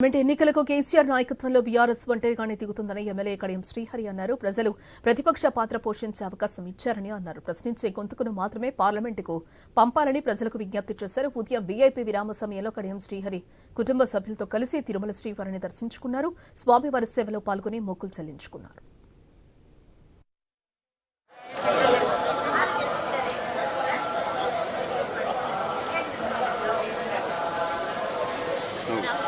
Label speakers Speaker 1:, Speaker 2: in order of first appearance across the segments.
Speaker 1: Parliament ఎన్నికలకు కేసీఆర్ నాయకత్వంలో BRS ఒంటరిగానే దిగుతుందని ఎమ్మెల్యే కడియం శ్రీహరి అన్నారు. ప్రజలు ప్రతిపక్ష పాత్ర పోషించే అవకాశం ఇచ్చారని అన్నారు. ప్రశ్నించే గొంతుకును మాత్రమే పార్లమెంటుకు పంపాలని ప్రజలకు విజ్ఞప్తి చేశారు. ఉదయం వీఐపీ విరామ సమయంలో కడియం శ్రీహరి కుటుంబ సభ్యులతో కలిసి తిరుమల శ్రీవారిని దర్శించుకున్నారు. స్వామివారి సేవలో పాల్గొని మొక్కులు చెల్లించుకున్నారు.
Speaker 2: రండి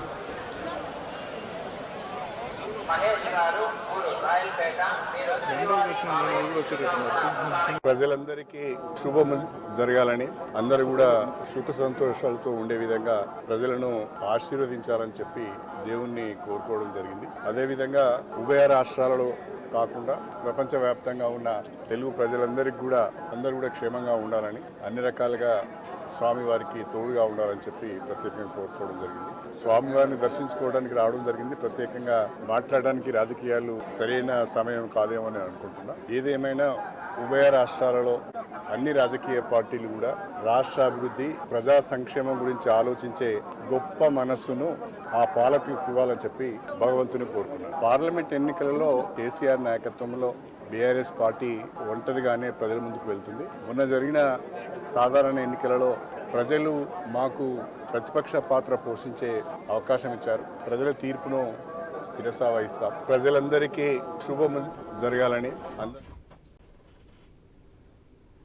Speaker 3: ప్రజలందరికీ శుభం జరగాలని అందరూ కూడా సుఖ సంతోషాలతో ఉండే విధంగా ప్రజలను ఆశీర్వదించాలని చెప్పి దేవుణ్ణి కోరుకోవడం జరిగింది. అదేవిధంగా ఉభయ రాష్ట్రాలలో కాకుండా ప్రపంచవ్యాప్తంగా ఉన్న తెలుగు ప్రజలందరికీ కూడా అందరూ కూడా క్షేమంగా ఉండాలని అన్ని రకాలుగా స్వామివారికి తోడుగా ఉండాలని చెప్పి ప్రత్యేకంగా కోరుకోవడం జరిగింది. స్వామివారిని దర్శించుకోవడానికి రావడం జరిగింది. ప్రత్యేకంగా మాట్లాడడానికి రాజకీయాలు సరైన సమయం కాదేమో అని అనుకుంటున్నా. ఏదేమైనా ఉభయ రాష్ట్రాలలో అన్ని రాజకీయ పార్టీలు కూడా రాష్ట్ర అభివృద్ధి ప్రజా సంక్షేమం గురించి ఆలోచించే గొప్ప మనస్సును ఆ పాలకులకు ఇవ్వాలని చెప్పి భగవంతుని కోరుకున్నాను. పార్లమెంట్ ఎన్నికలలో కేసీఆర్ నాయకత్వంలో బీఆర్ఎస్ పార్టీ ఒంటరిగానే ప్రజల ముందుకు వెళ్తుంది. మొన్న జరిగిన సాధారణ ఎన్నికలలో ప్రజలు మాకు ప్రతిపక్ష పాత్ర పోషించే అవకాశం ఇచ్చారు. ప్రజల తీర్పును స్థిరసావహిస్తాం. ప్రజలందరికీ శుభం జరగాలని అందరూ